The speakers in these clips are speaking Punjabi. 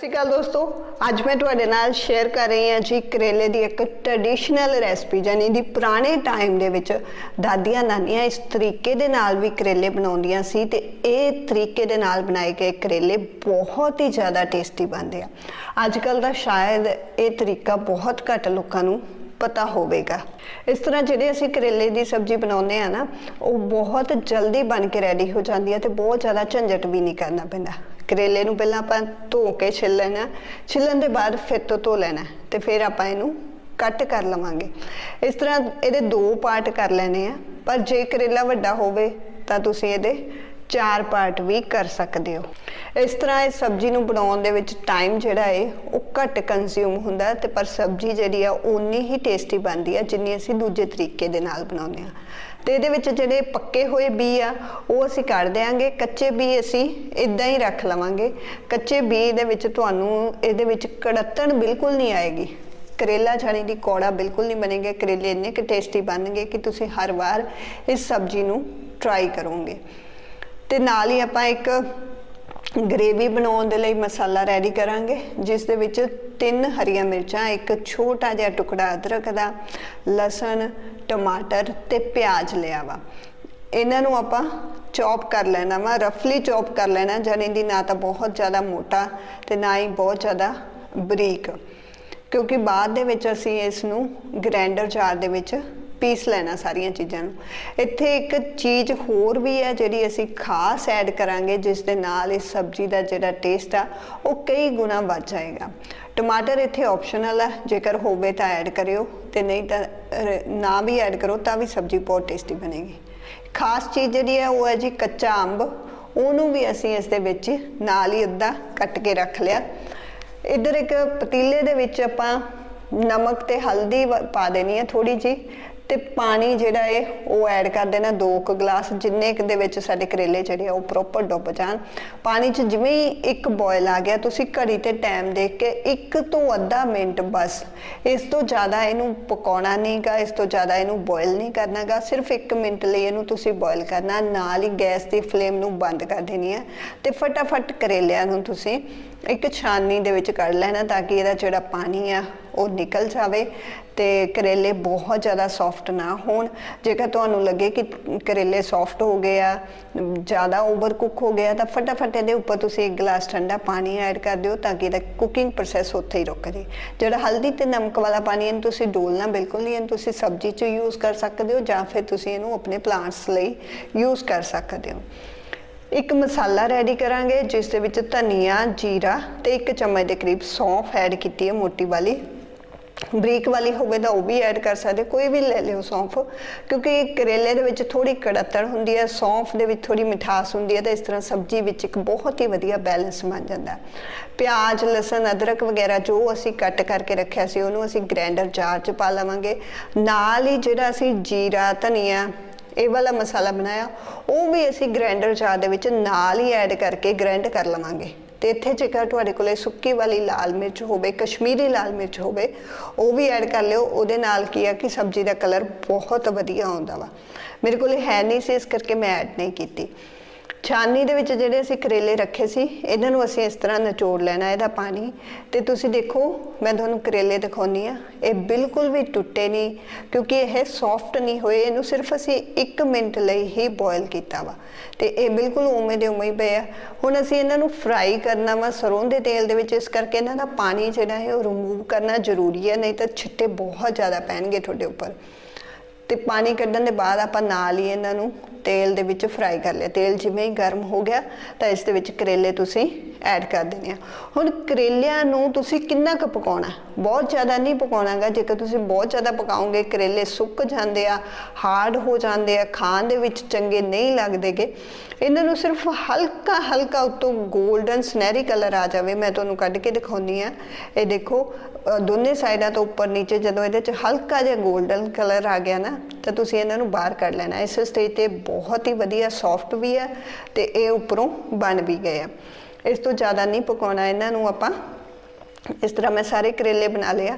ਸਤਿ ਸ਼੍ਰੀ ਅਕਾਲ ਦੋਸਤੋ। ਅੱਜ ਮੈਂ ਤੁਹਾਡੇ ਨਾਲ ਸ਼ੇਅਰ ਕਰ ਰਹੀ ਹਾਂ ਜੀ ਕਰੇਲੇ ਦੀ ਇੱਕ ਟ੍ਰੈਡੀਸ਼ਨਲ ਰੈਸਪੀ ਜਾਨੀ ਦੀ ਪੁਰਾਣੇ ਟਾਈਮ ਦੇ ਵਿੱਚ ਦਾਦੀਆਂ ਨਾਨੀਆਂ ਇਸ ਤਰੀਕੇ ਦੇ ਨਾਲ ਵੀ ਕਰੇਲੇ ਬਣਾਉਂਦੀਆਂ ਸੀ ਤੇ ਇਹ ਤਰੀਕੇ ਦੇ ਨਾਲ ਬਣਾਏ ਗਏ ਕਰੇਲੇ ਬਹੁਤ ਹੀ ਜ਼ਿਆਦਾ ਟੇਸਟੀ ਬਣਦੇ ਆ। ਅੱਜ ਕੱਲ ਦਾ ਸ਼ਾਇਦ ਇਹ ਤਰੀਕਾ ਬਹੁਤ ਘੱਟ ਲੋਕਾਂ ਨੂੰ ਪਤਾ ਹੋਵੇਗਾ। ਇਸ ਤਰ੍ਹਾਂ ਜਿਹੜੇ ਅਸੀਂ ਕਰੇਲੇ ਦੀ ਸਬਜ਼ੀ ਬਣਾਉਂਦੇ ਆ ਨਾ, ਉਹ ਬਹੁਤ ਜਲਦੀ ਬਣ ਕੇ ਰੈਡੀ ਹੋ ਜਾਂਦੀ ਹੈ ਤੇ ਬਹੁਤ ਜ਼ਿਆਦਾ ਝੰਜਟ ਵੀ ਨਹੀਂ ਕਰਨਾ ਪੈਂਦਾ। ਕਰੇਲੇ ਨੂੰ ਪਹਿਲਾਂ ਆਪਾਂ ਧੋ ਕੇ ਛਿੱਲ ਲੈਣਾ, ਛਿੱਲਣ ਦੇ ਬਾਅਦ ਫਿਰ ਤੋਂ ਧੋ ਲੈਣਾ, ਤੇ ਫਿਰ ਆਪਾਂ ਇਹਨੂੰ ਕੱਟ ਕਰ ਲਵਾਂਗੇ। ਇਸ ਤਰ੍ਹਾਂ ਇਹਦੇ ਦੋ ਪਾਰਟ ਕਰ ਲੈਣੇ ਆ, ਪਰ ਜੇ ਕਰੇਲਾ ਵੱਡਾ ਹੋਵੇ ਤਾਂ ਤੁਸੀਂ ਇਹਦੇ ਚਾਰ ਪਾਰਟ ਵੀ ਕਰ ਸਕਦੇ ਹੋ। ਇਸ ਤਰ੍ਹਾਂ ਇਹ ਸਬਜ਼ੀ ਨੂੰ ਬਣਾਉਣ ਦੇ ਵਿੱਚ ਟਾਈਮ ਜਿਹੜਾ ਹੈ ਉਹ ਘੱਟ ਕੰਜ਼ਿਊਮ ਹੁੰਦਾ ਹੈ ਤੇ ਪਰ ਸਬਜ਼ੀ ਜਿਹੜੀ ਆ, ਓਨੀ ਹੀ ਟੇਸਟੀ ਬਣਦੀ ਆ ਜਿੰਨੀ ਅਸੀਂ ਦੂਜੇ ਤਰੀਕੇ ਦੇ ਨਾਲ ਬਣਾਉਂਦੇ ਆ ਤੇ ਇਹਦੇ ਵਿੱਚ ਜਿਹੜੇ ਪੱਕੇ ਹੋਏ ਬੀ ਆ, ਉਹ ਅਸੀਂ ਕੱਢ ਦੇਾਂਗੇ ਕੱਚੇ ਬੀ ਅਸੀਂ ਇਦਾਂ ਹੀ ਰੱਖ ਲਵਾਂਗੇ। ਕੱਚੇ ਬੀ ਦੇ ਵਿੱਚ ਤੁਹਾਨੂੰ ਇਹਦੇ ਵਿੱਚ ਕੜੱਤਣ ਬਿਲਕੁਲ ਨਹੀਂ ਆਏਗੀ। ਕਰੇਲਾ ਜਾਣੀ ਦੀ ਕੌੜਾ ਬਿਲਕੁਲ ਨਹੀਂ ਬਣੇਗਾ। ਕਰੇਲੇ ਇੰਨੇ ਕਿ ਟੇਸਟੀ ਬਣਨਗੇ ਕਿ ਤੁਸੀਂ ਹਰ ਵਾਰ ਇਸ ਸਬਜ਼ੀ ਨੂੰ ਟਰਾਈ ਕਰੋਗੇ। ਤੇ ਨਾਲ ਹੀ ਆਪਾਂ ਇੱਕ ਗ੍ਰੇਵੀ ਬਣਾਉਣ ਦੇ ਲਈ ਮਸਾਲਾ ਰੈਡੀ ਕਰਾਂਗੇ, ਜਿਸ ਦੇ ਵਿੱਚ ਤਿੰਨ ਹਰੀਆਂ ਮਿਰਚਾਂ, ਇੱਕ ਛੋਟਾ ਜਿਹਾ ਟੁਕੜਾ ਅਦਰਕ ਦਾ, ਲਸਣ, ਟਮਾਟਰ ਤੇ ਪਿਆਜ਼ ਲਿਆ ਵਾ। ਇਹਨਾਂ ਨੂੰ ਆਪਾਂ ਚੌਪ ਕਰ ਲੈਣਾ ਵਾ ਰਫਲੀ ਚੌਪ ਕਰ ਲੈਣਾ ਜਾਨੀ ਦੀ ਨਾ ਤਾਂ ਬਹੁਤ ਜ਼ਿਆਦਾ ਮੋਟਾ ਤੇ ਨਾ ਹੀ ਬਹੁਤ ਜ਼ਿਆਦਾ ਬਰੀਕ। ਕਿਉਂਕਿ ਬਾਅਦ ਦੇ ਵਿੱਚ ਅਸੀਂ ਇਸ ਨੂੰ ਗ੍ਰਾਈਂਡਰ ਜਾਰ ਦੇ ਵਿੱਚ ਪੀਸ ਲੈਣਾ ਸਾਰੀਆਂ ਚੀਜ਼ਾਂ ਨੂੰ। ਇੱਥੇ ਇੱਕ ਚੀਜ਼ ਹੋਰ ਵੀ ਹੈ ਜਿਹੜੀ ਅਸੀਂ ਖਾਸ ਐਡ ਕਰਾਂਗੇ, ਜਿਸ ਦੇ ਨਾਲ ਇਸ ਸਬਜ਼ੀ ਦਾ ਜਿਹੜਾ ਟੇਸਟ ਆ, ਉਹ ਕਈ ਗੁਣਾ ਵੱਧ ਜਾਏਗਾ। ਟਮਾਟਰ ਇੱਥੇ ਆਪਸ਼ਨਲ ਹੈ ਜੇਕਰ ਹੋਵੇ ਤਾਂ ਐਡ ਕਰਿਓ, ਤੇ ਨਹੀਂ ਤਾਂ ਨਾ ਵੀ ਐਡ ਕਰੋ ਤਾਂ ਵੀ ਸਬਜ਼ੀ ਬਹੁਤ ਟੇਸਟੀ ਬਣੇਗੀ। ਖਾਸ ਚੀਜ਼ ਜਿਹੜੀ ਹੈ ਉਹ ਹੈ ਜੀ ਕੱਚਾ ਅੰਬ। ਉਹਨੂੰ ਵੀ ਅਸੀਂ ਇਸ ਦੇ ਵਿੱਚ ਨਾਲ ਹੀ ਅੱਧਾ ਕੱਟ ਕੇ ਰੱਖ ਲਿਆ। ਇੱਧਰ ਇੱਕ ਪਤੀਲੇ ਦੇ ਵਿੱਚ ਆਪਾਂ ਨਮਕ ਤੇ ਹਲਦੀ ਵ- ਪਾ ਦੇਣੀ ਹੈ ਥੋੜੀ ਜੀ ਤੇ ਪਾਣੀ ਜਿਹੜਾ ਹੈ ਉਹ ਐਡ ਕਰ ਦੇਣਾ 2 ਕੁ ਗਲਾਸ, ਜਿੰਨੇ ਕੁ ਦੇ ਵਿੱਚ ਸਾਡੇ ਕਰੇਲੇ ਜਿਹੜੇ ਆ, ਉਹ ਪ੍ਰੋਪਰ ਡੁੱਬ ਜਾਣ। ਪਾਣੀ 'ਚ ਜਿਵੇਂ ਹੀ ਇੱਕ ਬੋਇਲ ਆ ਗਿਆ, ਤੁਸੀਂ ਘੜੀ ਤੇ ਟਾਈਮ ਦੇਖ ਕੇ ਇੱਕ ਤੋਂ ਅੱਧਾ ਮਿੰਟ ਬਸ, ਇਸ ਤੋਂ ਜ਼ਿਆਦਾ ਇਹਨੂੰ ਪਕਾਉਣਾ ਨਹੀਂਗਾ ਇਸ ਤੋਂ ਜ਼ਿਆਦਾ ਇਹਨੂੰ ਬੋਇਲ ਨਹੀਂ ਕਰਨਾਗਾ ਸਿਰਫ 1 ਮਿੰਟ ਲਈ ਇਹਨੂੰ ਤੁਸੀਂ ਬੋਇਲ ਕਰਨਾ, ਨਾਲ ਹੀ ਗੈਸ ਦੀ ਫਲੇਮ ਨੂੰ ਬੰਦ ਕਰ ਦੇਣੀ ਹੈ ਤੇ ਫਟਾਫਟ ਕਰੇਲਿਆਂ ਨੂੰ ਤੁਸੀਂ ਇੱਕ ਛਾਨਣੀ ਦੇ ਵਿੱਚ ਕੱਢ ਲੈਣਾ, ਤਾਂ ਕਿ ਇਹਦਾ ਜਿਹੜਾ ਪਾਣੀ ਆ ਉਹ ਨਿਕਲ ਜਾਵੇ ਤੇ ਕਰੇਲੇ ਬਹੁਤ ਜ਼ਿਆਦਾ ਸੌਫਟ ਨਾ ਹੋਣ। ਜੇਕਰ ਤੁਹਾਨੂੰ ਲੱਗੇ ਕਿ ਕਰੇਲੇ ਸੌਫਟ ਹੋ ਗਏ ਆ, ਜ਼ਿਆਦਾ ਓਵਰ ਕੁੱਕ ਹੋ ਗਿਆ ਤਾਂ ਫਟਾਫਟ ਇਹਦੇ ਉੱਪਰ ਤੁਸੀਂ ਇੱਕ ਗਲਾਸ ਠੰਡਾ ਪਾਣੀ ਐਡ ਕਰ ਦਿਓ ਤਾਂ ਕਿ ਇਹਦਾ ਕੁਕਿੰਗ ਪ੍ਰੋਸੈਸ ਉੱਥੇ ਹੀ ਰੁਕ ਜੇ। ਜਿਹੜਾ ਹਲਦੀ ਤੇ ਨਮਕ ਵਾਲਾ ਪਾਣੀ ਇਹਨੂੰ ਤੁਸੀਂ ਡੋਲਣਾ ਬਿਲਕੁਲ ਨਹੀਂ, ਇਹਨੂੰ ਤੁਸੀਂ ਸਬਜ਼ੀ 'ਚ ਯੂਜ਼ ਕਰ ਸਕਦੇ ਹੋ ਜਾਂ ਫਿਰ ਤੁਸੀਂ ਇਹਨੂੰ ਆਪਣੇ ਪਲਾਂਟਸ ਲਈ ਯੂਜ਼ ਕਰ ਸਕਦੇ ਹੋ। ਇੱਕ ਮਸਾਲਾ ਰੈਡੀ ਕਰਾਂਗੇ, ਜਿਸ ਦੇ ਵਿੱਚ ਧਨੀਆ, ਜੀਰਾ ਤੇ ਇੱਕ ਚਮਚ ਦੇ ਕਰੀਬ ਸੌਂਫ ਐਡ ਕੀਤੀ ਹੈ ਮੋਟੀ ਵਾਲੀ। ਬਰੀਕ ਵਾਲੀ ਹੋਵੇ ਤਾਂ ਉਹ ਵੀ ਐਡ ਕਰ ਸਕਦੇ। ਕੋਈ ਵੀ ਲੈ ਲਿਓ ਸੌਂਫ, ਕਿਉਂਕਿ ਕਰੇਲੇ ਦੇ ਵਿੱਚ ਥੋੜੀ ਕੜੱਤਣ ਹੁੰਦੀ ਹੈ, ਸੌਂਫ ਦੇ ਵਿੱਚ ਥੋੜੀ ਮਿਠਾਸ ਹੁੰਦੀ ਹੈ, ਤਾਂ ਇਸ ਤਰ੍ਹਾਂ ਸਬਜ਼ੀ ਵਿੱਚ ਇੱਕ ਬਹੁਤ ਹੀ ਵਧੀਆ ਬੈਲੈਂਸ ਬਣ ਜਾਂਦਾ ਪਿਆਜ਼, ਲਸਣ, ਅਦਰਕ ਵਗੈਰਾ ਜੋ ਅਸੀਂ ਕੱਟ ਕਰਕੇ ਰੱਖਿਆ ਸੀ, ਉਹਨੂੰ ਅਸੀਂ ਗ੍ਰਾਈਂਡਰ ਜਾਰ 'ਚ ਪਾ ਲਵਾਂਗੇ। ਨਾਲ ਹੀ ਜਿਹੜਾ ਅਸੀਂ ਜੀਰਾ, ਧਨੀਆ, ਇਹ ਵਾਲਾ ਮਸਾਲਾ ਬਣਾਇਆ, ਉਹ ਵੀ ਅਸੀਂ ਗ੍ਰਾਈਂਡਰ ਜਾਰ ਦੇ ਵਿੱਚ ਨਾਲ ਹੀ ਐਡ ਕਰਕੇ ਗ੍ਰਾਈਂਡ ਕਰ ਲਵਾਂਗੇ। ਤੇ ਇੱਥੇ ਜੇਕਰ ਤੁਹਾਡੇ ਕੋਲੇ ਸੁੱਕੀ ਵਾਲੀ ਲਾਲ ਮਿਰਚ ਹੋਵੇ, ਕਸ਼ਮੀਰੀ ਲਾਲ ਮਿਰਚ ਹੋਵੇ, ਉਹ ਵੀ ਐਡ ਕਰ ਲਿਓ। ਉਹਦੇ ਨਾਲ ਕੀ ਆ ਕਿ ਸਬਜ਼ੀ ਦਾ ਕਲਰ ਬਹੁਤ ਵਧੀਆ ਆਉਂਦਾ ਵਾ। ਮੇਰੇ ਕੋਲੇ ਹੈ ਨਹੀਂ ਸੀ, ਇਸ ਕਰਕੇ ਮੈਂ ਐਡ ਨਹੀਂ ਕੀਤੀ। ਛਾਨੀ ਦੇ ਵਿੱਚ ਜਿਹੜੇ ਅਸੀਂ ਕਰੇਲੇ ਰੱਖੇ ਸੀ, ਇਹਨਾਂ ਨੂੰ ਅਸੀਂ ਇਸ ਤਰ੍ਹਾਂ ਨਿਚੋੜ ਲੈਣਾ ਇਹਦਾ ਪਾਣੀ। ਤੇ ਤੁਸੀਂ ਦੇਖੋ, ਮੈਂ ਤੁਹਾਨੂੰ ਕਰੇਲੇ ਦਿਖਾਉਣੀ ਆ ਇਹ ਬਿਲਕੁਲ ਵੀ ਟੁੱਟੇ ਨਹੀਂ, ਕਿਉਂਕਿ ਇਹ ਸੌਫਟ ਨਹੀਂ ਹੋਏ, ਇਹਨੂੰ ਸਿਰਫ ਅਸੀਂ 1 ਮਿੰਟ ਲਈ ਹੀ ਬੋਇਲ ਕੀਤਾ ਵਾ। ਤੇ ਇਹ ਬਿਲਕੁਲ ਉਵੇਂ ਦੇ ਉਵੇਂ ਹੀ ਪਏ ਆ। ਹੁਣ ਅਸੀਂ ਇਹਨਾਂ ਨੂੰ ਫਰਾਈ ਕਰਨਾ ਵਾ ਸਰੋਂ ਦੇ ਤੇਲ ਦੇ ਵਿੱਚ, ਇਸ ਕਰਕੇ ਇਹਨਾਂ ਦਾ ਪਾਣੀ ਜਿਹੜਾ ਹੈ ਉਹ ਰਿਮੂਵ ਕਰਨਾ ਜ਼ਰੂਰੀ ਹੈ, ਨਹੀਂ ਤਾਂ ਛਿੱਟੇ ਬਹੁਤ ਜ਼ਿਆਦਾ ਪੈਣਗੇ ਤੁਹਾਡੇ ਉੱਪਰ। ਤੇ ਪਾਣੀ ਕੱਢਣ ਦੇ ਬਾਅਦ ਆਪਾਂ ਨਾਲ ਹੀ ਇਹਨਾਂ ਨੂੰ ਤੇਲ ਦੇ ਵਿੱਚ ਫਰਾਈ ਕਰ ਲਿਆ। ਤੇਲ ਜਿਵੇਂ ਹੀ ਗਰਮ ਹੋ ਗਿਆ ਤਾਂ ਇਸ ਦੇ ਵਿੱਚ ਕਰੇਲੇ ਤੁਸੀਂ ਐਡ ਕਰ ਦਿੰਦੇ ਆ। ਹੁਣ ਕਰੇਲਿਆਂ ਨੂੰ ਤੁਸੀਂ ਕਿੰਨਾ ਕੁ ਪਕਾਉਣਾ ਬਹੁਤ ਜ਼ਿਆਦਾ ਨਹੀਂ ਪਕਾਉਣਾਗਾ। ਜੇਕਰ ਤੁਸੀਂ ਬਹੁਤ ਜ਼ਿਆਦਾ ਪਕਾਓਗੇ, ਕਰੇਲੇ ਸੁੱਕ ਜਾਂਦੇ ਆ ਹਾਰਡ ਹੋ ਜਾਂਦੇ ਆ, ਖਾਣ ਦੇ ਵਿੱਚ ਚੰਗੇ ਨਹੀਂ ਲੱਗਦੇਗੇ। ਇਹਨਾਂ ਨੂੰ ਸਿਰਫ ਹਲਕਾ ਹਲਕਾ ਉੱਤੋਂ 골ਡਨ ਸੁਨਹਿਰੀ ਕਲਰ ਆ ਜਾਵੇ। ਮੈਂ ਤੁਹਾਨੂੰ ਕੱਢ ਕੇ ਦਿਖਾਉਣੀ ਆ ਇਹ ਦੇਖੋ ਦੋਨੇ ਸਾਈਡਾਂ ਤੋਂ ਉੱਪਰ ਨੀਚੇ ਜਦੋਂ ਇਹਦੇ 'ਚ ਹਲਕਾ ਜਿਹਾ 골ਡਨ ਕਲਰ ਆ ਗਿਆ ਨਾ, ਤਾਂ ਤੁਸੀਂ ਇਹਨਾਂ ਨੂੰ ਬਾਹਰ ਕੱਢ ਲੈਣਾ। ਇਸ ਸਟੇਜ ਤੇ ਬਹੁਤ ਹੀ ਵਧੀਆ ਸੌਫਟ ਵੀ ਹੈ ਤੇ ਇਹ ਉੱਪਰੋਂ ਬਣ ਵੀ ਗਏ ਆ। ਇਸ ਤੋਂ ਜ਼ਿਆਦਾ ਨਹੀਂ ਪਕਾਉਣਾ ਇਹਨਾਂ ਨੂੰ ਆਪਾਂ। ਇਸ ਤਰ੍ਹਾਂ ਮੈਂ ਸਾਰੇ ਕਰੇਲੇ ਬਣਾ ਲਿਆ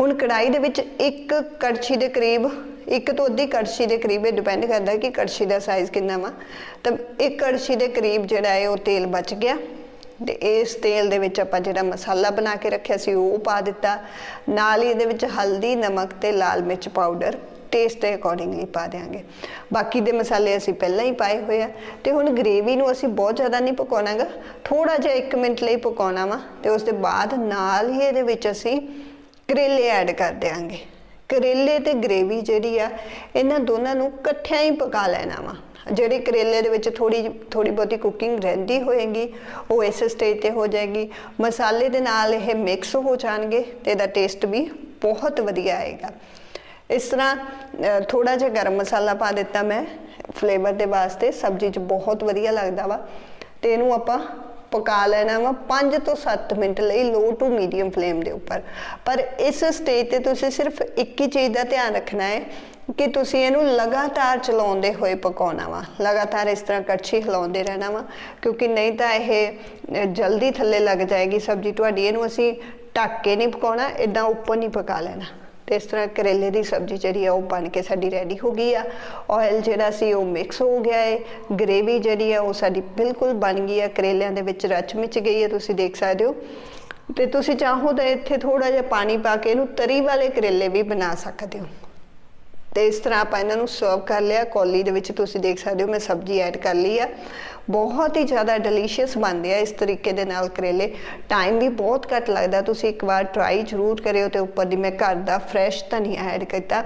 ਹੁਣ ਕੜਾਈ ਦੇ ਵਿੱਚ ਇੱਕ ਕੜਛੀ ਦੇ ਕਰੀਬ, ਇੱਕ ਤੋਂ ਅੱਧੀ ਕੜਛੀ ਦੇ ਕਰੀਬ, ਇਹ ਡਿਪੈਂਡ ਕਰਦਾ ਕਿ ਕੜਛੀ ਦਾ ਸਾਈਜ਼ ਕਿੰਨਾ ਵਾ। ਤਾਂ ਇੱਕ ਕੜਛੀ ਦੇ ਕਰੀਬ ਜਿਹੜਾ ਹੈ ਉਹ ਤੇਲ ਬਚ ਗਿਆ। ਤੇ ਇਸ ਤੇਲ ਦੇ ਵਿੱਚ ਆਪਾਂ ਜਿਹੜਾ ਮਸਾਲਾ ਬਣਾ ਕੇ ਰੱਖਿਆ ਸੀ, ਉਹ ਪਾ ਦਿੱਤਾ। ਨਾਲ ਹੀ ਇਹਦੇ ਵਿੱਚ ਹਲਦੀ, ਨਮਕ ਤੇ ਲਾਲ ਮਿਰਚ ਪਾਊਡਰ। ਟੇਸਟ ਦੇ ਅਕੋਰਡਿੰਗਲੀ ਪਾ ਦਿਆਂਗੇ। ਬਾਕੀ ਦੇ ਮਸਾਲੇ ਅਸੀਂ ਪਹਿਲਾਂ ਹੀ ਪਾਏ ਹੋਏ ਆ ਤੇ ਹੁਣ ਗ੍ਰੇਵੀ ਨੂੰ ਅਸੀਂ ਬਹੁਤ ਜ਼ਿਆਦਾ ਨਹੀਂ ਪਕਾਉਣਾਗਾ। ਥੋੜਾ ਜਿਹਾ 1 ਮਿੰਟ ਲਈ ਪਕਾਉਣਾ ਵਾ ਤੇ ਉਸ ਦੇ ਬਾਅਦ ਨਾਲ ਹੀ ਇਹਦੇ ਵਿੱਚ ਅਸੀਂ ਕਰੇਲੇ ਐਡ ਕਰ ਦਿਆਂਗੇ। ਕਰੇਲੇ ਤੇ ਗ੍ਰੇਵੀ ਜਿਹੜੀ ਆ, ਇਹਨਾਂ ਦੋਨਾਂ ਨੂੰ ਇਕੱਠਿਆਂ ਹੀ ਪਕਾ ਲੈਣਾ ਵਾ। ਜਿਹੜੇ ਕਰੇਲੇ ਦੇ ਵਿੱਚ ਥੋੜੀ ਥੋੜੀ ਬਹੁਤੀ ਕੁਕਿੰਗ ਰਹਿੰਦੀ ਹੋਏਗੀ, ਉਹ ਇਸ ਸਟੇਜ ਤੇ ਹੋ ਜਾਏਗੀ। ਮਸਾਲੇ ਦੇ ਨਾਲ ਇਹ ਮਿਕਸ ਹੋ ਜਾਣਗੇ ਤੇ ਇਹਦਾ ਟੇਸਟ ਵੀ ਬਹੁਤ ਵਧੀਆ ਆਏਗਾ। ਇਸ ਤਰ੍ਹਾਂ ਥੋੜਾ ਜਿਹਾ ਗਰਮ ਮਸਾਲਾ ਪਾ ਦਿੱਤਾ ਮੈਂ ਫਲੇਵਰ ਦੇ ਵਾਸਤੇ, ਸਬਜ਼ੀ 'ਚ ਬਹੁਤ ਵਧੀਆ ਲੱਗਦਾ ਵਾ। ਤੇ ਇਹਨੂੰ ਆਪਾਂ ਪਕਾ ਲੈਣਾ ਵਾ 5 ਤੋਂ 7 ਮਿੰਟ ਲਈ ਲੋ ਟੂ ਮੀਡੀਅਮ ਫਲੇਮ ਦੇ ਉੱਪਰ। ਪਰ ਇਸ ਸਟੇਜ ਤੇ ਤੁਸੀਂ ਸਿਰਫ ਇੱਕ ਹੀ ਚੀਜ਼ ਦਾ ਧਿਆਨ ਰੱਖਣਾ ਹੈ ਕਿ ਤੁਸੀਂ ਇਹਨੂੰ ਲਗਾਤਾਰ ਚਲਾਉਂਦੇ ਹੋਏ ਪਕਾਉਣਾ ਵਾ। ਲਗਾਤਾਰ ਇਸ ਤਰ੍ਹਾਂ ਕੜਛੀ ਹਿਲਾਉਂਦੇ ਰਹਿਣਾ ਵਾ, ਕਿਉਂਕਿ ਨਹੀਂ ਤਾਂ ਇਹ ਜਲਦੀ ਥੱਲੇ ਲੱਗ ਜਾਏਗੀ ਸਬਜ਼ੀ। ਤੁਹਾਡੀ ਇਹਨੂੰ ਅਸੀਂ ਢੱਕ ਕੇ ਨਹੀਂ ਪਕਾਉਣਾ ਇਦਾਂ ਉੱਪਰ ਨਹੀਂ ਪਕਾ ਲੈਣਾ। ਤੇ ਇਸ ਤਰ੍ਹਾਂ ਕਰੇਲੇ ਦੀ ਸਬਜ਼ੀ ਜਿਹੜੀ ਆ ਉਹ ਬਣ ਕੇ ਸਾਡੀ ਰੈਡੀ ਹੋ ਗਈ ਆ। ਆਇਲ ਜਿਹੜਾ ਸੀ ਉਹ ਮਿਕਸ ਹੋ ਗਿਆ ਹੈ ਗ੍ਰੇਵੀ ਜਿਹੜੀ ਆ ਉਹ ਸਾਡੀ ਬਿਲਕੁਲ ਬਣ ਗਈ ਆ। ਕਰੇਲਿਆਂ ਦੇ ਵਿੱਚ ਰਚ ਮਿਚ ਗਈ ਹੈ ਤੁਸੀਂ ਦੇਖ ਸਕਦੇ ਹੋ। ਤੇ ਤੁਸੀਂ ਚਾਹੋ ਤਾਂ ਇੱਥੇ ਥੋੜਾ ਜਿਹਾ ਪਾਣੀ ਪਾ ਕੇ ਇਹਨੂੰ ਤਰੀ ਵਾਲੇ ਕਰੇਲੇ ਵੀ ਬਣਾ ਸਕਦੇ ਹੋ। ਤੇ ਇਸ ਤਰ੍ਹਾਂ ਆਪਾਂ ਇਹਨਾਂ ਨੂੰ ਸਰਵ ਕਰ ਲਿਆ। ਕੌਲੀ ਦੇ ਵਿੱਚ ਤੁਸੀਂ ਦੇਖ ਸਕਦੇ ਹੋ, ਮੈਂ ਸਬਜ਼ੀ ਐਡ ਕਰ ਲਈ ਆ। ਬਹੁਤ ਹੀ ਜ਼ਿਆਦਾ ਡਿਲੀਸ਼ੀਅਸ ਬਣਦੇ ਆ ਇਸ ਤਰੀਕੇ ਦੇ ਨਾਲ ਕਰੇਲੇ। ਟਾਈਮ ਵੀ ਬਹੁਤ ਘੱਟ ਲੱਗਦਾ, ਤੁਸੀਂ ਇੱਕ ਵਾਰ ਟਰਾਈ ਜ਼ਰੂਰ ਕਰਿਓ ਤੇ ਉੱਪਰ ਦੀ ਮੈਂ ਘਰ ਦਾ ਫਰੈਸ਼ ਧਨੀਆ ਐਡ ਕੀਤਾ।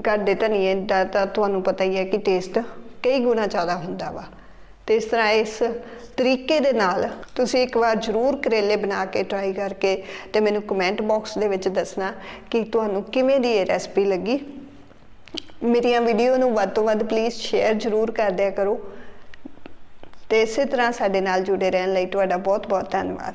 ਘਰ ਦੇ ਧਨੀਏ ਦਾ ਤਾਂ ਤੁਹਾਨੂੰ ਪਤਾ ਹੀ ਹੈ ਕਿ ਟੇਸਟ ਕਈ ਗੁਣਾ ਜ਼ਿਆਦਾ ਹੁੰਦਾ ਵਾ। ਤੇ ਇਸ ਤਰ੍ਹਾਂ ਇਸ ਤਰੀਕੇ ਦੇ ਨਾਲ ਤੁਸੀਂ ਇੱਕ ਵਾਰ ਜ਼ਰੂਰ ਕਰੇਲੇ ਬਣਾ ਕੇ ਟਰਾਈ ਕਰਕੇ ਤੇ ਮੈਨੂੰ ਕਮੈਂਟ ਬਾਕਸ ਦੇ ਵਿੱਚ ਦੱਸਣਾ ਕਿ ਤੁਹਾਨੂੰ ਕਿਵੇਂ ਦੀ ਇਹ ਰੈਸਪੀ ਲੱਗੀ। ਮੇਰੀਆਂ ਵੀਡੀਓ ਨੂੰ ਵੱਧ ਤੋਂ ਵੱਧ ਪਲੀਜ਼ ਸ਼ੇਅਰ ਜ਼ਰੂਰ ਕਰ ਦਿਆ ਕਰੋ। ਤੇ ਇਸੇ ਤਰ੍ਹਾਂ ਸਾਡੇ ਨਾਲ ਜੁੜੇ ਰਹਿਣ ਲਈ ਤੁਹਾਡਾ ਬਹੁਤ ਬਹੁਤ ਧੰਨਵਾਦ।